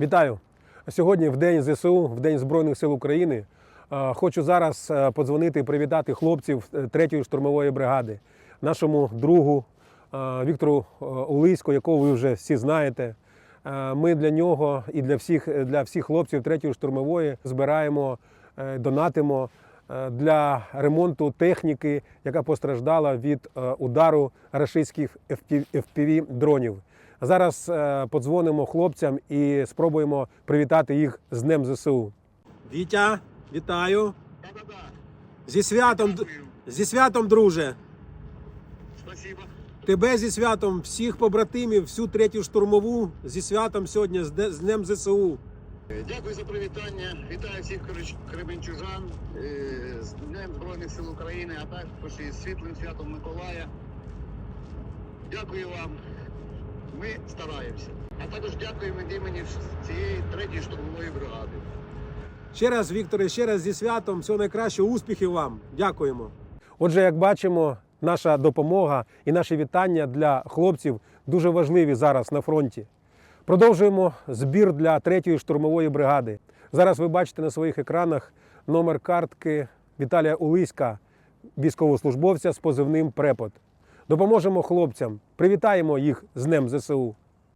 Вітаю! Сьогодні в День ЗСУ, в День Збройних сил України. е, Хочу зараз е, подзвонити і привітати хлопців 3-ї штурмової бригади, нашому другу е, Віктору е, Улиську, якого ви вже всі знаєте. Е, Ми для нього і для всіх, для всіх хлопців 3-ї штурмової збираємо, е, донатимо е, для ремонту техніки, яка постраждала від е, удару рашистських fpv дронів. Зараз е, подзвонимо хлопцям і спробуємо привітати їх з Днем ЗСУ. Вітя, вітаю. Зі святом, зі святом, друже. Спасибо. Тебе зі святом, всіх побратимів, всю третю штурмову зі святом сьогодні, з Днем ЗСУ. Дякую за привітання. Вітаю всіх кременчужан е, з Днем Збройних сил України, а також із світлим святом Миколая. Дякую вам. Ми стараємося. А також дякуємо від імені цієї третьої штурмової бригади. Ще раз, Вікторе, ще раз зі святом, всього найкращого, успіхів вам. Дякуємо. Отже, як бачимо, наша допомога і наші вітання для хлопців дуже важливі зараз на фронті. Продовжуємо збір для 3-ї штурмової бригади. Зараз ви бачите на своїх екранах номер картки Віталія Улиська, військовослужбовця з позивним Препод. Допоможемо хлопцям, привітаємо їх з Днем ЗСУ.